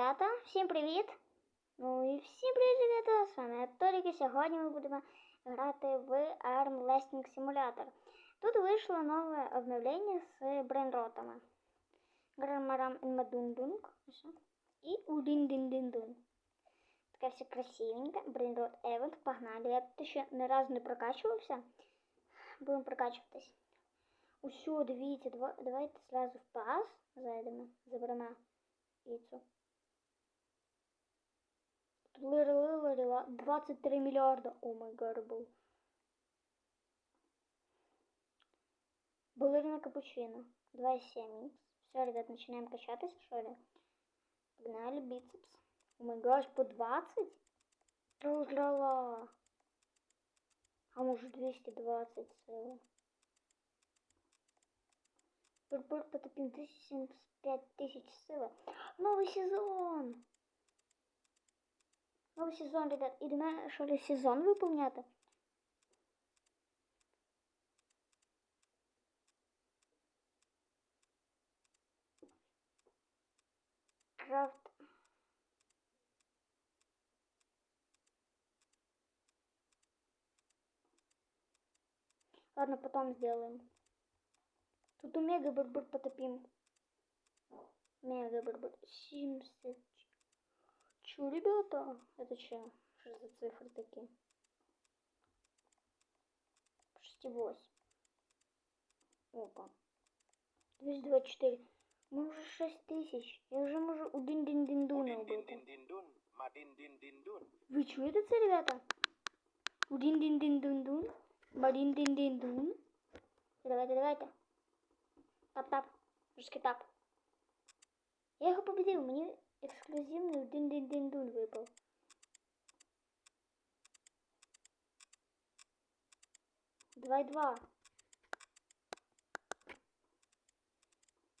ребята, всім привіт! Ну і всім привіт, ребята! З вами Торік, і сьогодні ми будемо грати в Arm Lasting Simulator. Тут вийшло нове обновлення з брейнротами. Грамарам Інмадундунг і Удіндіндіндун. Таке все красивеньке. Брейнрот Евент, погнали. Я тут ще не разу не прокачувався. Будемо прокачуватись. Усю, дивіться, дава- давайте сразу в пас зайдемо, заберемо яйцо. Тут лирила 23 мільярда. О май гарбл. Балерина капучино. 2,7 икс. Все, ребят, начинаем качаться, что ли? Погнали, бицепс. О май гаш, по 20? Трала. А может 220 сила. Бурбур потопим 1075 тысяч силы. Новый сезон! Новый сезон, ребят. Ідемо, що ли, сезон виповняти? Крафт. Ладно, потом сделаем. Тут у мега бурбур потопим. Мега бурбур. 70. Чё, ребята? Это что? Что за цифры такие? 6,8. Опа. 224. Мы уже 6 тысяч. Я уже могу у дин дин дин дуна. Ви чуєте це, ребята? У дин дин дин дун дун. Бадин дин дин дун. Давайте, давайте. Тап-тап. Жорсткий тап. Я його победив. Мені ексклюзивний дин дин дин дун випав. Два и два.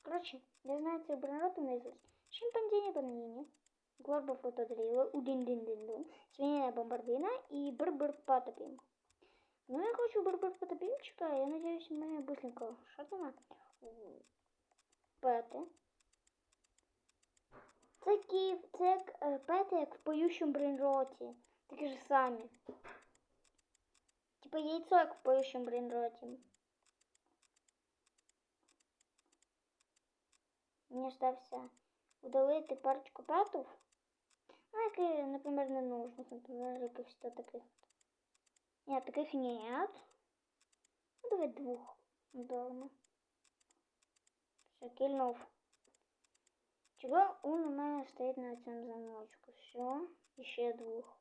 Короче, я знаю цих бронероту наизусть. Шимпанзині бананіні. Глорба фотодрила, удин дин дин дун свинина бомбардина и бр-бр потопим. Ну, я хочу бр-бр потопимчика, я надеюсь, мы быстренько шатнемо. Пети. Це Київ, це як е, пети, як в поющому брейнроті. Такі ж самі. Типа яйцо, як в поющому брейнроті. Мені остався удалити парочку петів. Ну, які, наприклад, не нужних, наприклад, якихось то таких. Нет, таких нет. Ну, давай двух удалимо. Все, кильнув. Чого он у мене стоїть на цьому замочку? Все, і ще двох.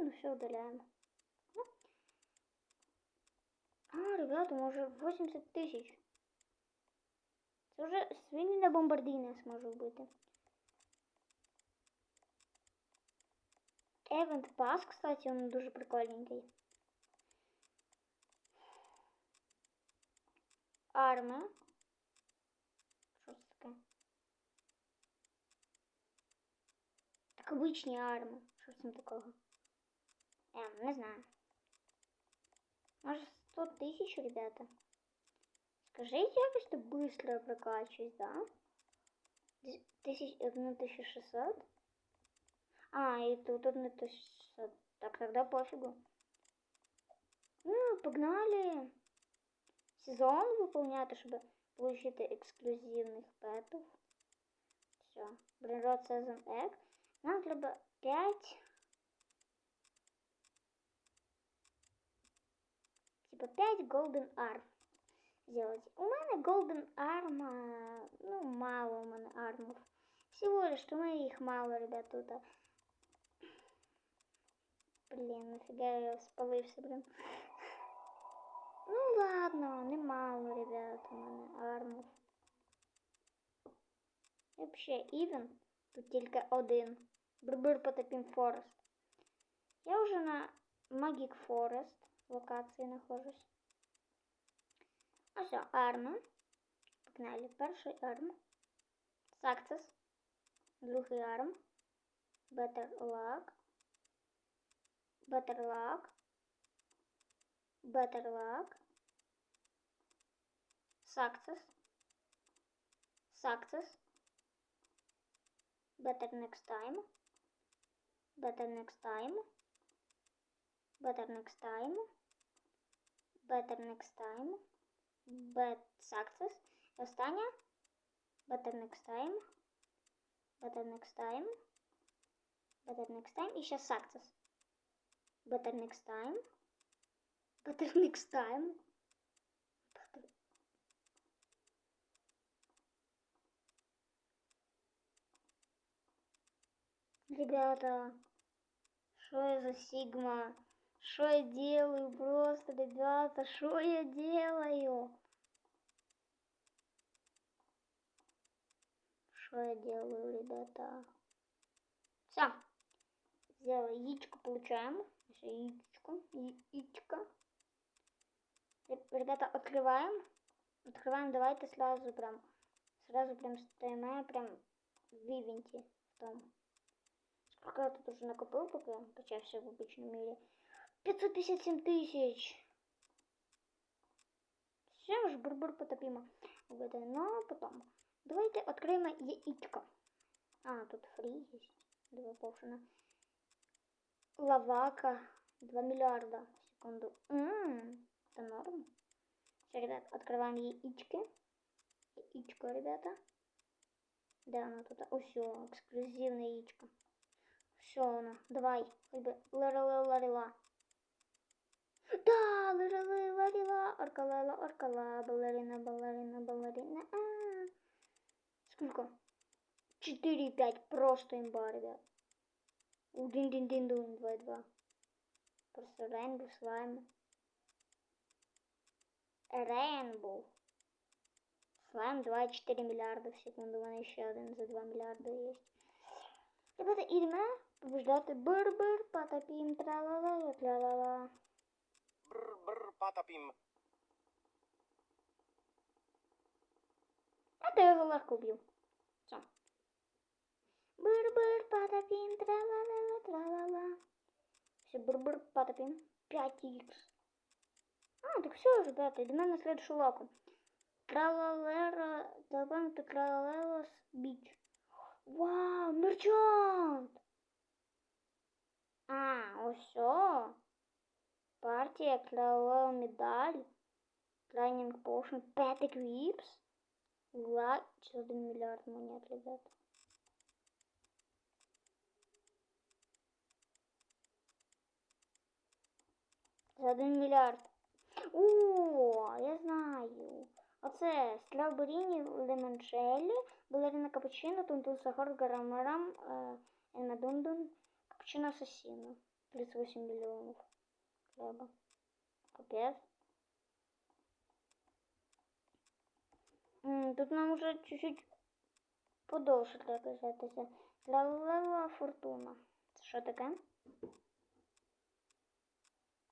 Ну, ну все, удаляємо. Ну. А, ребята, може 80 тисяч. Це вже свинина бомбардійна зможе вбити. Event Pass, кстати, он дуже прикольненький. Арми. Що це таке? Так обичні арми. Що це такого? Ем, не знаю. Може 100 тисяч, ребята? Скажите, якось то быстро прокачусь, да? Десь Тысяч, 1600? А, и тут 1600. Так, тогда пофигу. Ну, погнали. Сезон выполнять, чтобы получить эксклюзивных пэтов. Все. Бренрод Сезон Egg. Нам треба 5. Типа 5 Golden Arm сделать. У мене Golden Arm, а, ну, мало у мене армов. Всего лишь, что мы их мало, ребят, тут. а. Блин, нафига я спалився, блин. Ну ладно, немало, ребят, у мене армов. І Вообще, even, тут тільки один. Брбир потопім Форест. Я вже на Magic Forest локації нахожусь. А все, арми. Погнали. Перший арм. Success. Другий арм. Better luck. Better luck. Better luck. Success. Success. Better next time. Better next time. Better next time. Better next time. Bad success. І Остання. Better next time. Better next time. Better next time. І ще success. Better next time. Better next time. Better... Ребята, что я за сигма? Что я делаю просто, ребята? Что я делаю? Что я делаю, ребята? Все. Сделала яичко, получаем. Еще яичко. Яичко. Ре- Ребята, открываем. Открываем, давайте сразу прям. Сразу прям стоим, прям в том. Сколько я тут уже накопил, пока я качаюсь в обычном мире? 557 тысяч. Все ж бурбур потопимо. Вот, но потом. Давайте откроем яичко. А, тут фри есть. Два повшина. Лавака. 2 миллиарда. Секунду. Ммм, это норм. Все, ребят, открываем яички. Яичко, ребята. Да, оно тут. О, все, эксклюзивное яичко. Все, оно. Давай. Хоть бы ларила ларила. Да, ларила ларила. Аркалала, аркала. Балерина, балерина, балерина. А. Сколько? 4-5. Просто имба, ребят. дин дин дин дун 2-2. Просто Рейнбоу слайм. Рейнбоу. Слайм 2,4 миллиарда в секунду. У мене ще один за 2 миллиарда есть. Ребята, ідемо побеждати бир-бир, потопім, тра-ла-ла, тра-ла-ла. Brr, brr, patapim. А то я його легко б'ю. Все. Бир-бир, потопім, тра-ла-ла, тра-ла-ла. Все, бир-бир, потопім. 5х. А, так все, ребята, йдемо на следующую лаку. Тралалера, запам'ятайте Тралалерос Біч. Вау, мерчант! А, ось все. Партія Тралалера медаль. Трайнинг Potion, 5 еквіпс. Ла, 1 миллиард монет, ребят. За 1 мільярд. О, я знаю. Оце Стrawberry, лимончелі, балерина капучино, тунтун сахар, гарамарам, е, енмадундун, капучино асасіно. 38 мільйонів. Треба. Капець. М, Тут нам уже чуть-чуть подовше треба качатися. Тралела фортуна. Це що?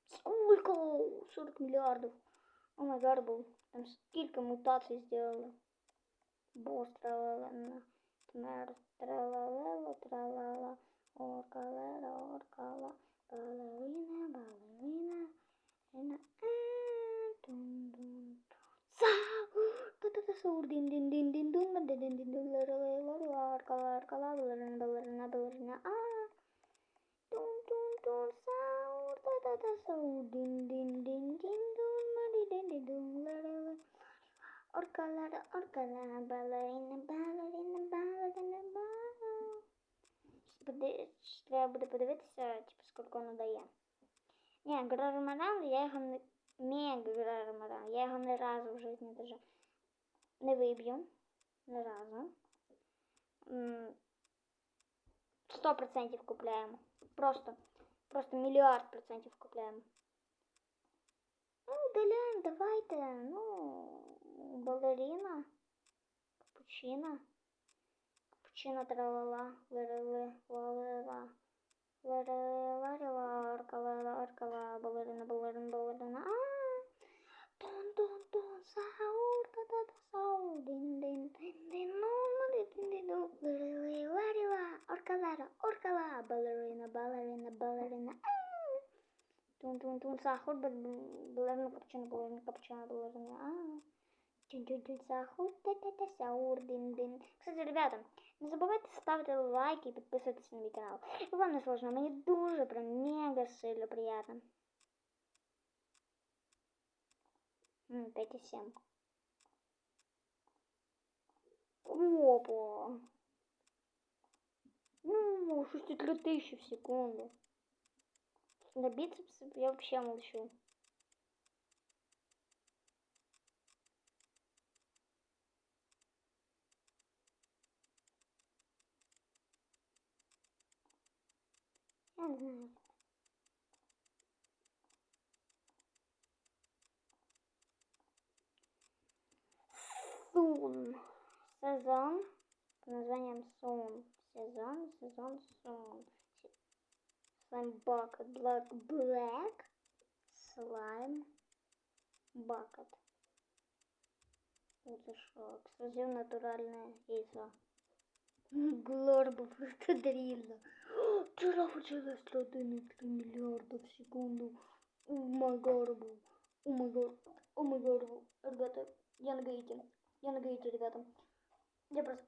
Сколько? 40 миллиардов. О май гад, был. Там сколько мутаций сделали. Босс тралала тмер тралала тралала оркалера оркала балерина балерина рина дун дун сау та та та саур дин дин дин дин дун дин дин дин дун лера лера оркала оркала балерина балерина балерина а Dun dun dun sound da da da sound din din din din dun mari din din dun la la la. Orkalara orkalara балерина Треба буде подивитися, типу, скільки воно дає. Ні, Грарамаран, я його не... Мега Грарамаран, я його не разу в житті даже не виб'ю. Не разу. М, Сто процентів купляємо. Просто, просто мільярд процентів купляємо. Ну, удаляємо, давайте. Ну, балерина, капучино. Чина тралала, вирили, валила. Вирили, варила, оркала, оркала, балерина, балерина, балерина. А, Dun dun dun sahur da da da sahur din din din din olmadı din din olmadı varila orkalara orkala ballerina ballerina ballerina Dun dun dun sahur ballerina kapçana ballerina kapçana ballerina Dun dun dun sahur da da da sahur din din Кстати, ребята, не забувайте ставити лайки і підписуватися на мій канал. І вам не сложно, мені дуже прям мега сильно приятно. М, 5,7. Опа! Ну, 63 тысячи в секунду. На бицепс я вообще молчу. Не. Сун. Сезон под названием Сун. Сезон, сезон, Сун. Слайм Бакет. Блэк, Блэк. Слайм Бакет. Это что? Эксклюзив натуральное яйцо. Глорбу дрильно. Жирафа через 1,3 миллиарда в секунду. О май горбу. О май гор. О май горбу. Ребята, я на гаите. Я на гаите, ребята. Я просто...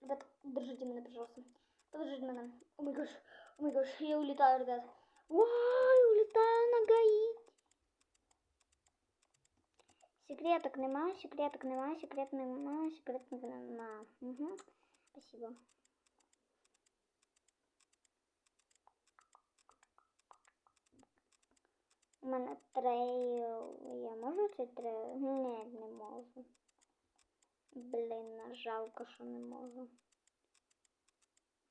Ребята, держите меня, пожалуйста. Подержите меня. О май гош. О май гош. Я улетаю, ребят. Вай, улетаю на гаити. Секреток нема, секреток нема, секрет нема, секреток нема. Угу. Спасибо. У мене трейл. Я можу цей трейл? Ні, не можу. Блін, жалко, що не можу.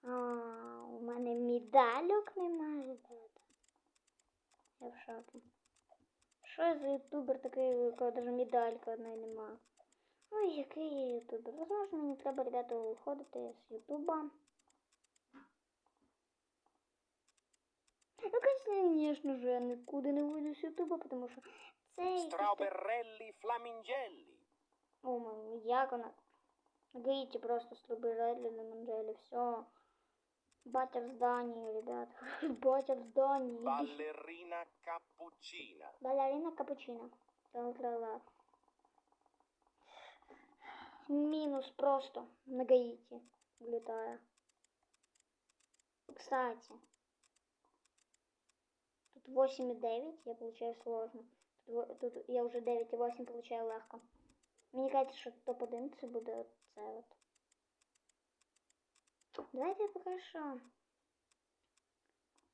А, у мене медальок немає. Я в шокі. Що за ютубер такий, у якого навіть медалька одної нема? Ой, який я ютубер. Возможно, мені треба, ребята, уходити з ютуба. Ну, конечно же, я нікуди не вийду з ютуба, тому що це якийсь так- Strawberrelli flamingelli. О, мам, як вона? Гаїті просто стробирелі на манжелі, все. Батя в здании, ребят. Батя в здании. Іди. Ballerina cappuccina. Балерина капучино. Тра-ла-ла. Минус просто на Гаити. Влетая. Кстати. Тут 8,9 я получаю сложно. Тут, тут я уже 9,8 получаю легко. Мені кажется, що топ-1 це буде це. Давайте я поки що.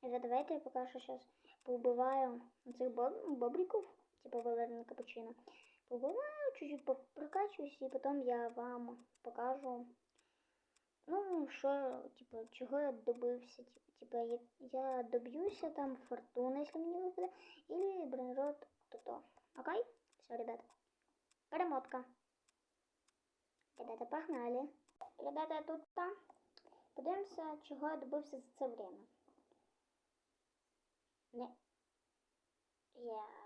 Давайте я поки що сейчас поубиваю цих боб... бобриков, типа балерина капучино. Поубиваю, чуть-чуть прокачуюсь, і потім я вам покажу. Ну, що, типа, чого я добився. Типа, типа я, я доб'юся там фортуни, якщо мені випаде, или бронерот то-то. Окей? Все, ребята. Перемотка. Ребята, погнали. Ребята, тут там. Подивимося, чого я добився за це время. Не. Я...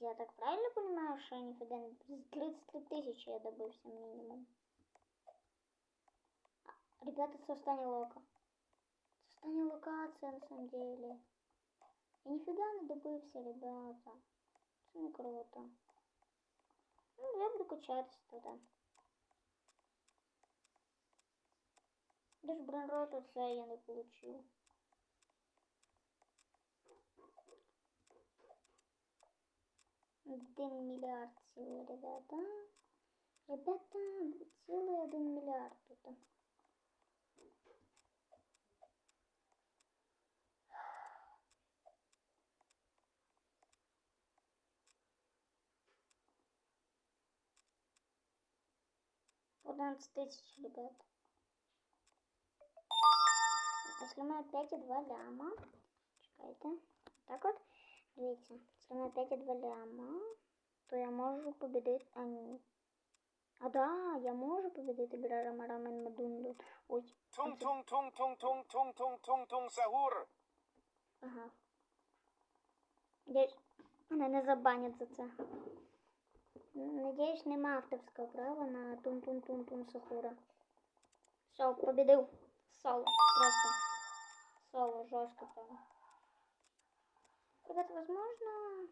я так правильно понимаю, что нифига не... 33 тысячи я добылся минимум. А, ребята, создание лока. Создание локации, на самом деле. Я нифига ну, не все, ребята. Это не круто. Ну, я буду качаться туда. Даже бронрот от я получил. 1 миллиард всего, ребята. Ребята, целый 1 миллиард тут. Одиннадцать тысяч, ребят. Если мы опять и два ляма. Чекайте. Так вот. Дивіться, це и 5 ляма, то я могу победить они. А да, я могу победить Бірарама Рамен Мадунду. Ой. Тунг-тунг-тунг-тунг-тунг-тунг-тунг-тунг а Сагур. Ага. Надеюсь, она не забанится, это. Надеюсь, Надіюсь, нема авторського права на тун-тун-тун-тун Сахура. Все, победил. Соло, просто. Соло, жестко прямо. Вот это возможно.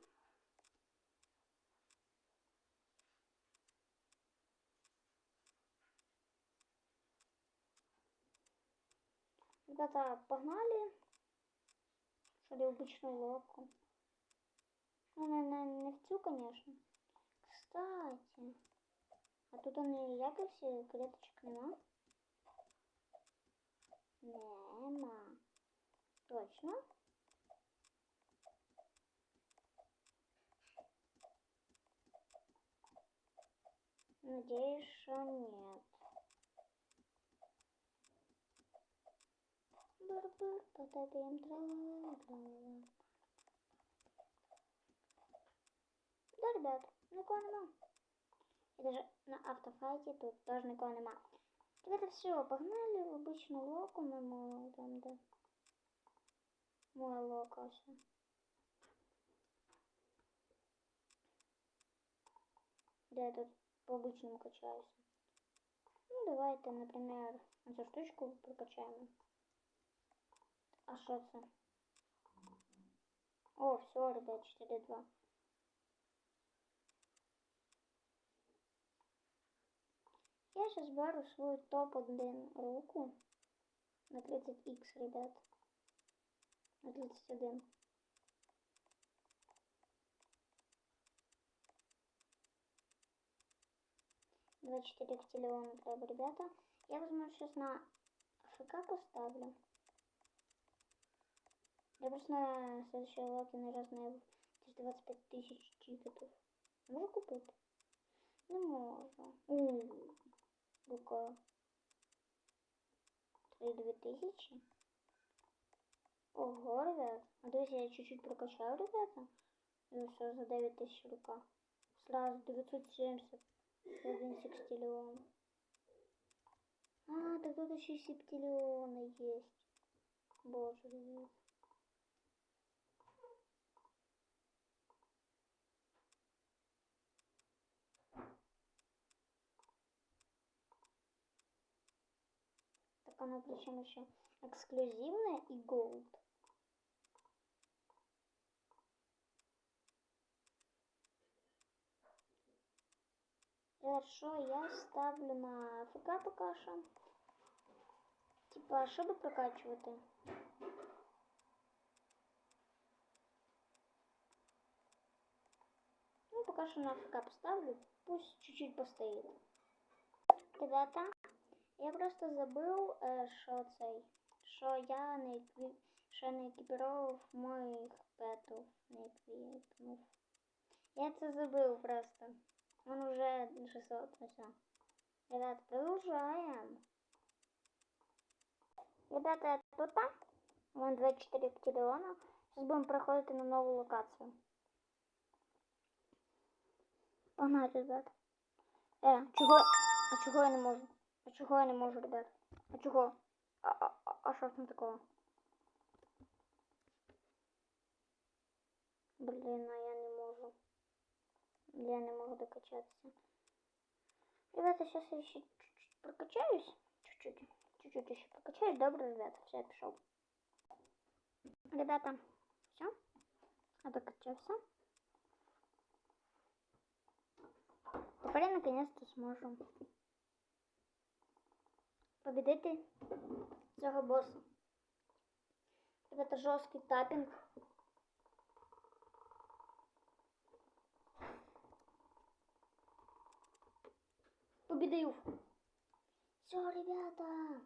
Ребята, погнали. Что ли, обычную лодку. Ну, наверное, не в тю, конечно. Кстати. А тут он и якорь все, клеточек нема. Нема. Точно. Надеюсь, что нет. Бур-бур, потопим. Да, ребят, никого нема. И даже на автофайте тут тоже никого нема. Ребята, все, погнали в обычную локу, мы мол, там, да. Моя лока все. Да, тут по обычному качаюсь. Ну, давайте, например, эту штучку прокачаем. А що це? О, все, ребят, 4-2. Я сейчас беру свою топ-1 руку на 30х, ребят. На 31. Два четыре катиллиона треба, ребята. Я возьму сейчас на ФК поставлю. Я просто на следующей локе на разные 25 тысяч тикетов. Можу купити? Не можу. Ууу. Лука. 32 тисячі. Ого, ребят. А дивись, я чуть-чуть прокачаю, ребята. И все за 9 тысяч рука. Сразу 970. Один секстиллион. А, так тут еще септиллионы есть. Боже, ребят. Так оно причем еще эксклюзивное и голд. Хорошо, я ставлю на ФК пока що. Типа, щоб прокачувати. Ну, пока що на ФК поставлю, пусть чуть-чуть постоїть. Ребята, я просто забив, е, що цей, що я не екві... що не екіпірував моїх петів, не еквіпнув. Я це забив просто. Он уже 600, ну все. Ребят, продолжаем. Ребята, тут там. Вон 24 катиллиона. Сейчас будем проходить на новую локацию. Погнали, ребят. Э, чего? А чего я не можу? А чего я не можу, ребят? А чего? А, а, а- а що там такого? Блин, а я. Я не могу докачаться. Ребята, сейчас я еще чуть-чуть прокачаюсь. Чуть-чуть. Чуть-чуть еще прокачаюсь. Добро, ребята. Все, я пошел. Ребята, все. Я докачался. Теперь я наконец-то сможу победити цього босса. Ребята, жорсткий тапінг. Победил. Все, ребята.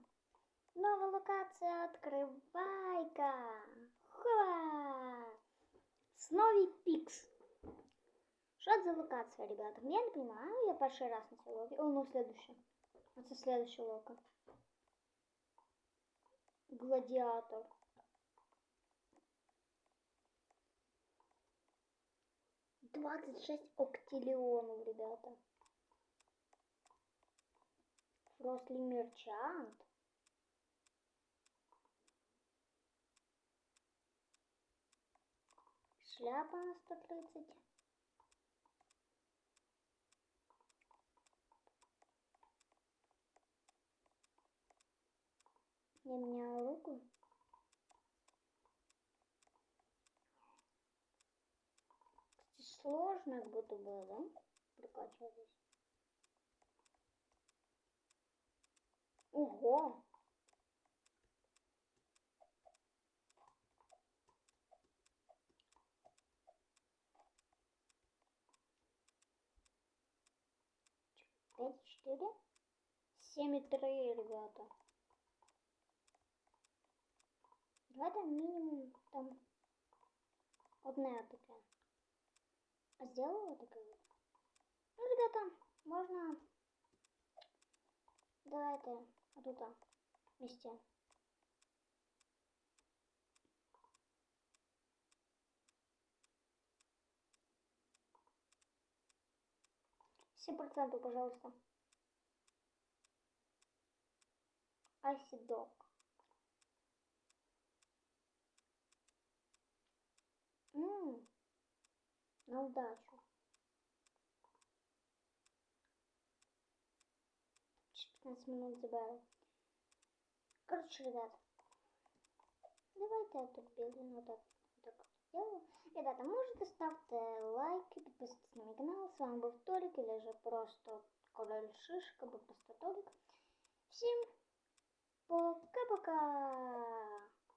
Новая локация открывай-ка. Ха! Снові Пикс. Что это за локация, ребята? Я не понимаю, я первый раз на цій локі. О, ну следующая. Это следующая лока. Гладиатор. Двадцать шесть октиллионов, ребята. Фросли Мерчант. Шляпа на 130. Я меняю руку. Кстати, сложно как будто было, да? Прокачивать. Ого! Пять, четыре, семь и три, ребята. Давайте минимум там одна такая. А сделала такая. Ну, ребята, можно... Давайте вот тут вместе. Все проценты, пожалуйста. Айсидок. Ммм, на удачу. Через 15 минут заберу. Короче, ребят, давайте я тут медленно вот так, вот так вот сделаю. Ребята, можете ставьте лайки, подписывайтесь на мой канал. С вами был Толик или же просто Король Шишка, был просто Толик. Всем пока-пока!